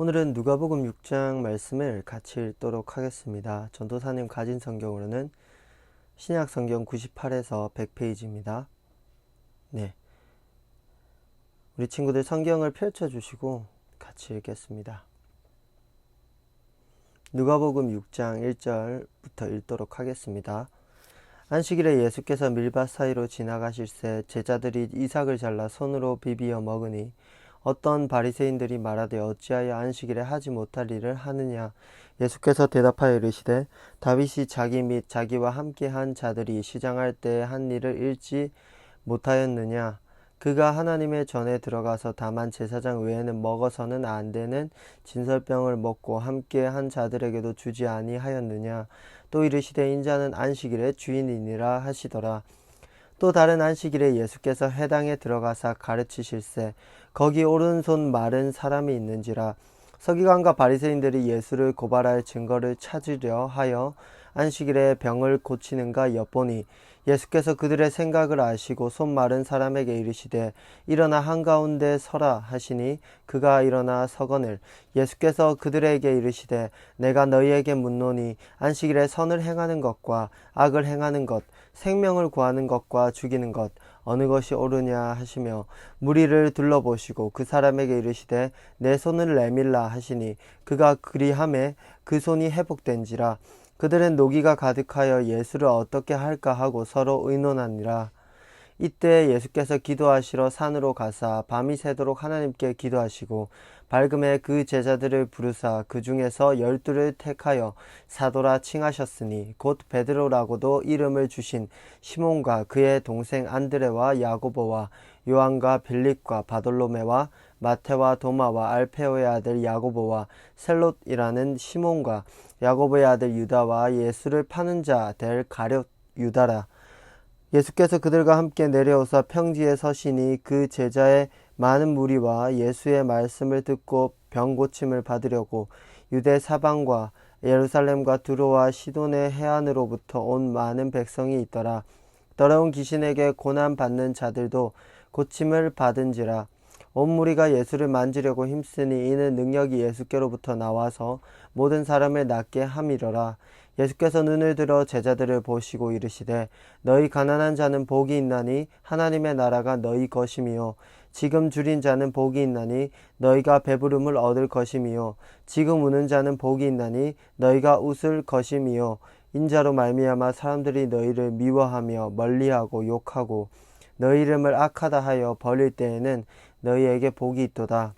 오늘은 누가복음 6장 말씀을 같이 읽도록 하겠습니다. 전도사님 가진 성경으로는 신약 성경 98에서 100페이지입니다. 네. 우리 친구들 성경을 펼쳐 주시고 같이 읽겠습니다. 누가복음 6장 1절부터 읽도록 하겠습니다. 안식일에 예수께서 밀밭 사이로 지나가실새 제자들이 이삭을 잘라 손으로 비비어 먹으니 어떤 바리새인들이 말하되 어찌하여 안식일에 하지 못할 일을 하느냐? 예수께서 대답하여 이르시되 다윗이 자기 및 자기와 함께 한 자들이 시장할 때 한 일을 잃지 못하였느냐? 그가 하나님의 전에 들어가서 다만 제사장 외에는 먹어서는 안 되는 진설병을 먹고 함께 한 자들에게도 주지 아니하였느냐? 또 이르시되 인자는 안식일의 주인이니라 하시더라 또 다른 안식일에 예수께서 회당에 들어가사 가르치실세 거기 오른손 마른 사람이 있는지라 서기관과 바리새인들이 예수를 고발할 증거를 찾으려 하여 안식일에 병을 고치는가 엿보니 예수께서 그들의 생각을 아시고 손 마른 사람에게 이르시되 일어나 한가운데 서라 하시니 그가 일어나 서거늘. 예수께서 그들에게 이르시되 내가 너희에게 묻노니 안식일에 선을 행하는 것과 악을 행하는 것 생명을 구하는 것과 죽이는 것 어느 것이 옳으냐 하시며 무리를 둘러보시고 그 사람에게 이르시되 내 손을 내밀라 하시니 그가 그리함에 그 손이 회복된지라 그들은 노기가 가득하여 예수를 어떻게 할까 하고 서로 의논하니라. 이때 예수께서 기도하시러 산으로 가사 밤이 새도록 하나님께 기도하시고 밝음에 그 제자들을 부르사 그 중에서 열두를 택하여 사도라 칭하셨으니 곧 베드로라고도 이름을 주신 시몬과 그의 동생 안드레와 야고보와 요한과 빌립과 바돌로메와 마테와 도마와 알페오의 아들 야고보와 셀롯이라는 시몬과 야고보의 아들 유다와 예수를 파는 자 될 가룟 유다라 예수께서 그들과 함께 내려오사 평지에 서시니 그 제자의 많은 무리와 예수의 말씀을 듣고 병 고침을 받으려고 유대 사방과 예루살렘과 두로와 시돈의 해안으로부터 온 많은 백성이 있더라. 더러운 귀신에게 고난 받는 자들도 고침을 받은지라. 온 무리가 예수를 만지려고 힘쓰니 이는 능력이 예수께로부터 나와서 모든 사람을 낫게 함이러라. 예수께서 눈을 들어 제자들을 보시고 이르시되 너희 가난한 자는 복이 있나니 하나님의 나라가 너희 것임이요. 지금 줄인 자는 복이 있나니 너희가 배부름을 얻을 것임이요. 지금 우는 자는 복이 있나니 너희가 웃을 것임이요. 인자로 말미암아 사람들이 너희를 미워하며 멀리하고 욕하고 너희 이름을 악하다 하여 버릴 때에는 너희에게 복이 있도다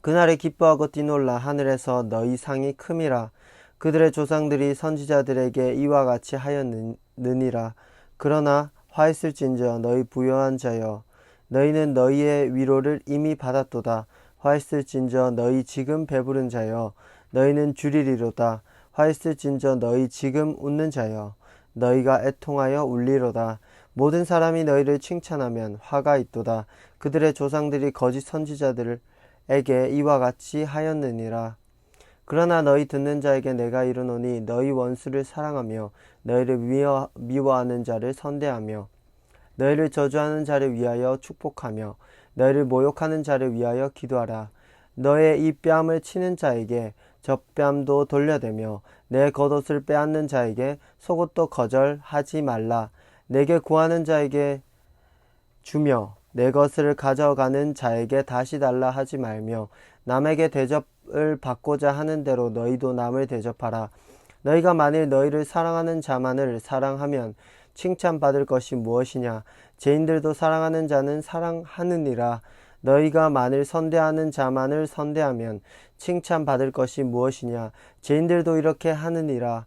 그날에 기뻐하고 뛰놀라 하늘에서 너희 상이 큼이라 그들의 조상들이 선지자들에게 이와 같이 하였느니라. 그러나 화했을진저 너희 부여한 자여 너희는 너희의 위로를 이미 받았도다. 화했을진저 너희 지금 배부른 자여 너희는 줄이리로다. 화했을진저 너희 지금 웃는 자여 너희가 애통하여 울리로다. 모든 사람이 너희를 칭찬하면 화가 있도다. 그들의 조상들이 거짓 선지자들에게 이와 같이 하였느니라. 그러나 너희 듣는 자에게 내가 이르노니 너희 원수를 사랑하며 너희를 미워, 미워하는 자를 선대하며 너희를 저주하는 자를 위하여 축복하며 너희를 모욕하는 자를 위하여 기도하라. 너의 이 뺨을 치는 자에게 젖뺨도 돌려대며 내 겉옷을 빼앗는 자에게 속옷도 거절하지 말라. 내게 구하는 자에게 주며 내 것을 가져가는 자에게 다시 달라 하지 말며 남에게 대접을 받고자 하는 대로 너희도 남을 대접하라. 너희가 만일 너희를 사랑하는 자만을 사랑하면 칭찬받을 것이 무엇이냐? 죄인들도 사랑하는 자는 사랑하느니라. 너희가 만일 선대하는 자만을 선대하면 칭찬받을 것이 무엇이냐? 죄인들도 이렇게 하느니라.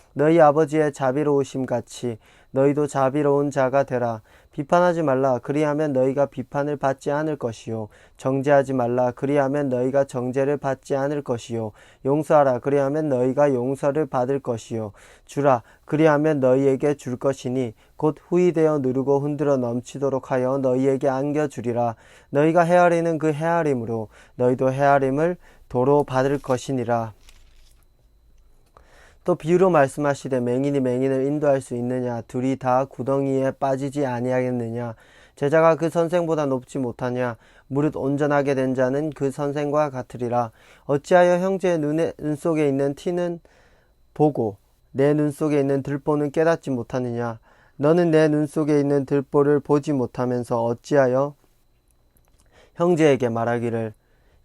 너희 아버지의 자비로우심 같이 너희도 자비로운 자가 되라. 비판하지 말라. 그리하면 너희가 비판을 받지 않을 것이요. 정죄하지 말라. 그리하면 너희가 정죄를 받지 않을 것이요. 용서하라. 그리하면 너희가 용서를 받을 것이요. 주라. 그리하면 너희에게 줄 것이니 곧 후이되어 누르고 흔들어 넘치도록 하여 너희에게 안겨주리라. 너희가 헤아리는 그 헤아림으로 너희도 헤아림을 도로 받을 것이니라. 또 비유로 말씀하시되 맹인이 맹인을 인도할 수 있느냐 둘이 다 구덩이에 빠지지 아니하겠느냐 제자가 그 선생보다 높지 못하냐 무릇 온전하게 된 자는 그 선생과 같으리라. 어찌하여 형제의 눈에 눈 속에 있는 티는 보고 내 눈 속에 있는 들보는 깨닫지 못하느냐? 너는 내 눈 속에 있는 들보를 보지 못하면서 어찌하여 형제에게 말하기를?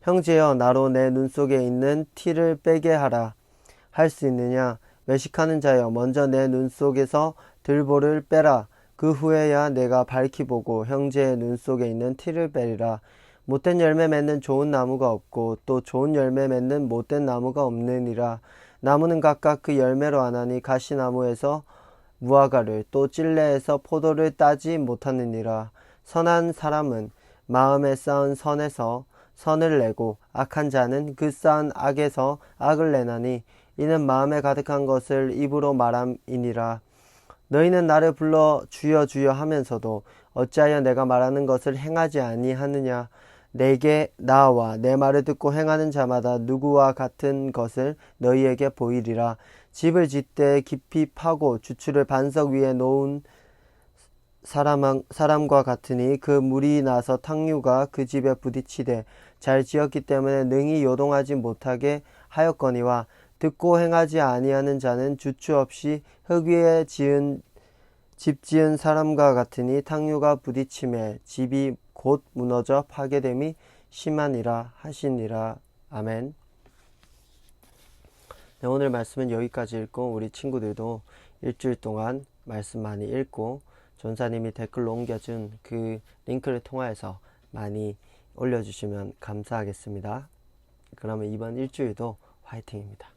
형제여 나로 내 눈 속에 있는 티를 빼게 하라 할 수 있느냐? 외식하는 자여 먼저 내 눈 속에서 들보를 빼라. 그 후에야 내가 밝히 보고 형제의 눈 속에 있는 티를 빼리라. 못된 열매 맺는 좋은 나무가 없고 또 좋은 열매 맺는 못된 나무가 없느니라. 나무는 각각 그 열매로 아나니 가시나무에서 무화과를 또 찔레에서 포도를 따지 못하느니라. 선한 사람은 마음에 쌓은 선에서 선을 내고 악한 자는 그 쌓은 악에서 악을 내나니 이는 마음에 가득한 것을 입으로 말함이니라. 너희는 나를 불러 주여 주여 하면서도 어찌하여 내가 말하는 것을 행하지 아니하느냐? 내게 나와 내 말을 듣고 행하는 자마다 누구와 같은 것을 너희에게 보이리라. 집을 짓되 깊이 파고 주추를 반석 위에 놓은 사람, 사람과 같으니 그 물이 나서 탕류가 그 집에 부딪히되 잘 지었기 때문에 능히 요동하지 못하게 하였거니와 듣고 행하지 아니하는 자는 주추 없이 흙 위에 지은 집 지은 사람과 같으니 탕류가 부딪힘에 집이 곧 무너져 파괴됨이 심하니라 하시니라 아멘. 네, 오늘 말씀은 여기까지 읽고 우리 친구들도 일주일 동안 말씀 많이 읽고 전사님이 댓글로 옮겨준 그 링크를 통하여서 많이 올려주시면 감사하겠습니다. 그러면 이번 일주일도 화이팅입니다.